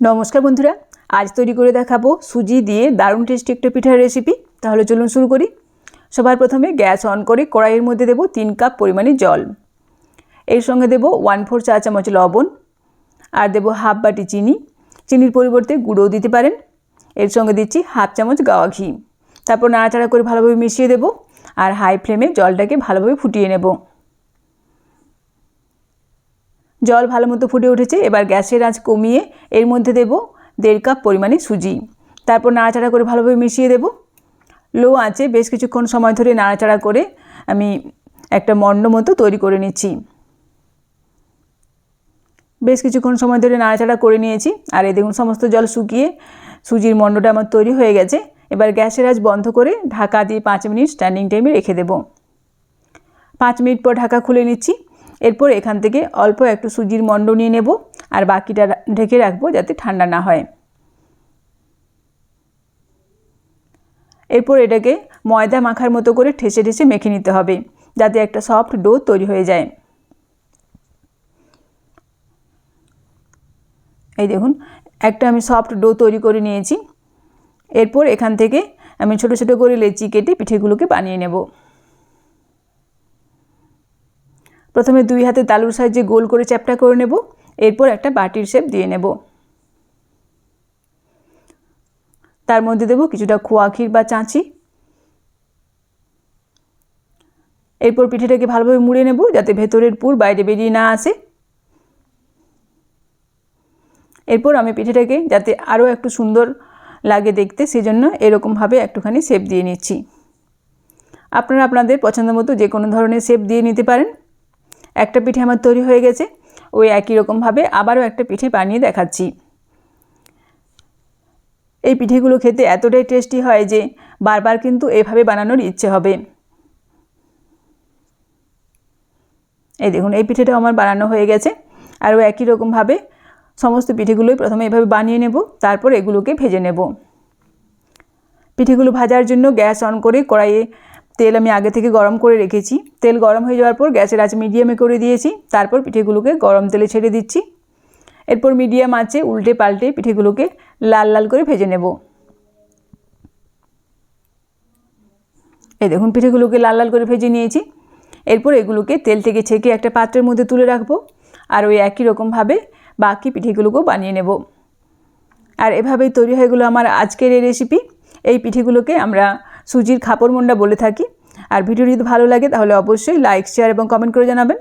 নমস্কার বন্ধুরা, আজ তৈরি করে দেখাবো সুজি দিয়ে দারুণ টেস্টি একটা পিঠার রেসিপি তাহলে চলুন শুরু করি। সবার প্রথমে গ্যাস অন করে কড়াইয়ের মধ্যে দেবো তিন কাপ পরিমাণে জল। এর সঙ্গে দেবো ওয়ান ফোর চা চামচ লবণ। আর দেবো হাফ বাটি চিনি। চিনির পরিবর্তে গুঁড়োও দিতে পারেন। এর সঙ্গে দিচ্ছি হাফ চামচ গাওয়া ঘি। তারপর নাড়াচাড়া করে ভালোভাবে মিশিয়ে দেবো। আর হাই ফ্লেমে জলটাকে ভালোভাবে ফুটিয়ে নেব। জল ভালো মতো ফুটে উঠেছে, এবার গ্যাসের আঁচ কমিয়ে এর মধ্যে দেব দেড় কাপ পরিমাণে সুজি। তারপর নাড়াচাড়া করে ভালোভাবে মিশিয়ে দেব। লো আঁচে বেশ কিছুক্ষণ সময় ধরে নাড়াচাড়া করে আমি একটা মণ্ড মতো তৈরি করে নিচ্ছি। বেশ কিছুক্ষণ সময় ধরে নাড়াচাড়া করে নিয়েছি। আর এই দেখুন, সমস্ত জল শুকিয়ে সুজির মণ্ডটা আমার তৈরি হয়ে গেছে। এবার গ্যাসের আঁচ বন্ধ করে ঢাকা দিয়ে পাঁচ মিনিট স্ট্যান্ডিং টাইমে রেখে দেব। পাঁচ মিনিট পর ঢাকা খুলে নিচ্ছি। এরপর এখান থেকে অল্প একটু সুজির মণ্ড নিয়ে নেব আর বাকিটা ঢেকে রাখব যাতে ঠান্ডা না হয়। এরপর এটাকে ময়দা মাখার মতো করে ঠেসে ঠেসে মেখে নিতে হবে, যাতে একটা সফট ডো তৈরি হয়ে যায়। এই দেখুন, একটা আমি সফট ডো তৈরি করে নিয়েছি। এরপর এখান থেকে আমি ছোট ছোট করে লেচি কেটে পিঠেগুলোকে বানিয়ে নেব। প্রথমে দুই হাতে তালুর সাহায্যে গোল করে চ্যাপটা করে নেব, এরপর একটা বাটির শেপ দিয়ে নেব। তার মধ্যে দেব কিছুটা খোয়া ক্ষীর বা চাঁচি। এরপর পিঠেটাকে ভালোভাবে মুড়ে নেব যাতে ভেতরের পুর বাইরে বেরিয়ে না আসে। এরপর আমি পিঠেটাকে যাতে আরও একটু সুন্দর লাগে দেখতে, সেজন্য এরকমভাবে একটুখানি শেপ দিয়ে নিচ্ছি। আপনারা আপনাদের পছন্দ মতো যে কোনো ধরনের শেপ দিয়ে নিতে পারেন। একটা পিঠে আমার তৈরি হয়ে গেছে। ওই একই রকমভাবে আবারও একটা পিঠে বানিয়ে দেখাচ্ছি। এই পিঠেগুলো খেতে এতটাই টেস্টি হয় যে বারবার কিন্তু এভাবে বানানোর ইচ্ছে হবে। এই দেখুন, এই পিঠেটাও আমার বানানো হয়ে গেছে। আর ও একই রকমভাবে সমস্ত পিঠেগুলোই প্রথমে এভাবে বানিয়ে নেব, তারপর এগুলোকে ভেজে নেব। পিঠেগুলো ভাজার জন্য গ্যাস অন করে কড়াইয়ে তেল আমি আগে থেকে গরম করে রেখেছি। তেল গরম হয়ে যাওয়ার পর গ্যাসের আঁচ মিডিয়ামে করে দিয়েছি। তারপর পিঠেগুলোকে গরম তেলে ছেড়ে দিচ্ছি। এরপর মিডিয়াম আঁচে উল্টে পাল্টে পিঠেগুলোকে লাল লাল করে ভেজে নেব। এই দেখুন, পিঠেগুলোকে লাল লাল করে ভেজে নিয়েছি। এরপর এগুলোকে তেল থেকে ছেঁকে একটা পাত্রের মধ্যে তুলে রাখব। আর ওই একই রকমভাবে বাকি পিঠেগুলোকেও বানিয়ে নেব। আর এভাবেই তৈরি হয়ে গেলো আমার আজকের এই রেসিপি এই পিঠেগুলোকে আমরা সুজির খাপড় মুন্ডা বলে থাকি। আর ভিডিও যদি ভালো লাগে তাহলে অবশ্যই লাইক শেয়ার এবং কমেন্ট করে জানাবেন।